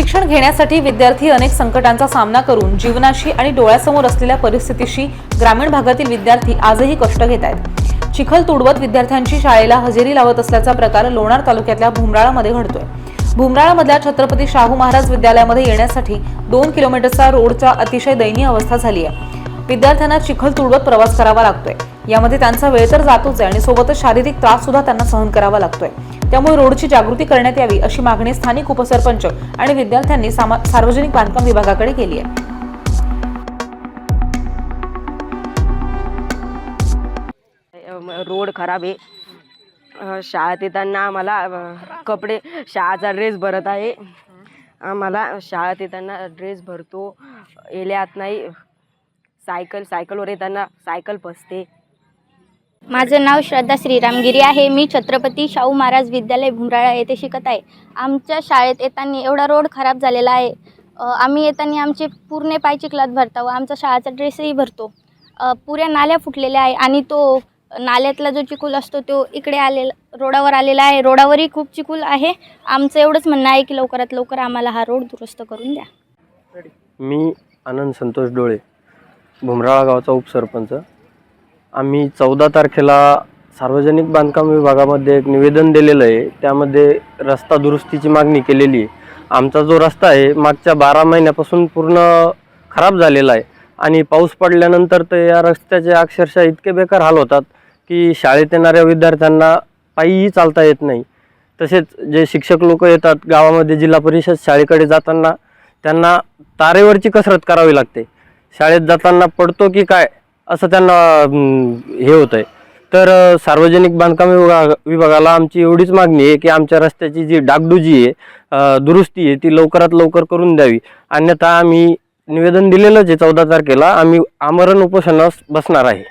शिक्षण घेण्यासाठी विद्यार्थी अनेक संकटांचा सामना करून जीवनाशी आणि डोळ्यासमोर असलेल्या परिस्थितीशी ग्रामीण भागातील विद्यार्थी आजही कष्ट घेत आहेत. चिखल तुडवत विद्यार्थ्यांची शाळेला हजेरी लावत असल्याचा प्रकार लोणार तालुक्यातल्या भुमराळामध्ये घडतोय. भुमराळामधल्या छत्रपती शाहू महाराज विद्यालयामध्ये येण्यासाठी दोन किलोमीटरचा रोडचा अतिशय दयनीय अवस्था झाली आहे. विद्यार्थ्यांना चिखल तुडवत प्रवास करावा लागतोय. यामध्ये त्यांचा वेळ तर जातोच आहे आणि सोबतच शारीरिक त्रास सुद्धा त्यांना सहन करावा लागतोय. त्यामुळे रोडची जागृती करण्यात यावी अशी मागणी स्थानिक उपसरपंच आणि विद्यार्थ्यांनी सामा- सार्वजनिक बांधकाम विभागाकडे केली आहे. रोड खराब आहे. शाळेत येताना आम्हाला कपडे शाळाचा ड्रेस भरत आहे. आम्हाला शाळेत येताना ड्रेस भरतो. येल्यात नाही. सायकल सायकलवर येताना सायकल फसते माझं नाव श्रद्धा श्रीरामगिरी आहे. मी छत्रपती शाहू महाराज विद्यालय भुमराळा येथे शिकत आहे. आमच्या शाळेत येताना एवढा रोड खराब झालेला आहे. आम्ही येताना आमचे पूर्ण पाय चिखलात भरता व आमचा शाळेचा ड्रेसही भरतो. पुऱ्या नाल्या फुटलेल्या आहे आणि तो नाल्यातला जो चिकूल असतो तो इकडे आलेला रोडावर आलेला आहे. रोडावरही खूप चिकूल आहे. आमचं एवढंच म्हणणं आहे की लवकरात लवकर आम्हाला हा रोड दुरुस्त करून द्या. मी आनंद संतोष डोळे भुमराळा गावचा उपसरपंच. आम्ही चौदा तारखेला सार्वजनिक बांधकाम विभागामध्ये एक निवेदन दिलेलं आहे. त्यामध्ये रस्ता दुरुस्तीची मागणी केलेली आहे. आमचा जो रस्ता आहे मागच्या बारा महिन्यापासून पूर्ण खराब झालेला आहे. आणि पाऊस पडल्यानंतर तर या रस्त्याचे अक्षरशः इतके बेकार हाल होतात की शाळेत येणाऱ्या विद्यार्थ्यांना पायीही चालता येत नाही. तसेच जे शिक्षक लोक येतात गावामध्ये जिल्हा परिषद शाळेकडे जाताना त्यांना तारेवरची कसरत करावी लागते. शाळेत जाताना पडतो की काय? असं त्यांना हे होतं आहे तर सार्वजनिक बांधकाम विभाग विभागाला आमची एवढीच मागणी आहे की आमच्या रस्त्याची जी डागडुजी आहे दुरुस्ती आहे ती लवकरात लवकर करून द्यावी. अन्यथा आम्ही निवेदन दिलेलंच आहे चौदा तारखेला. आम्ही आमरण उपोषणास बसणार आहे.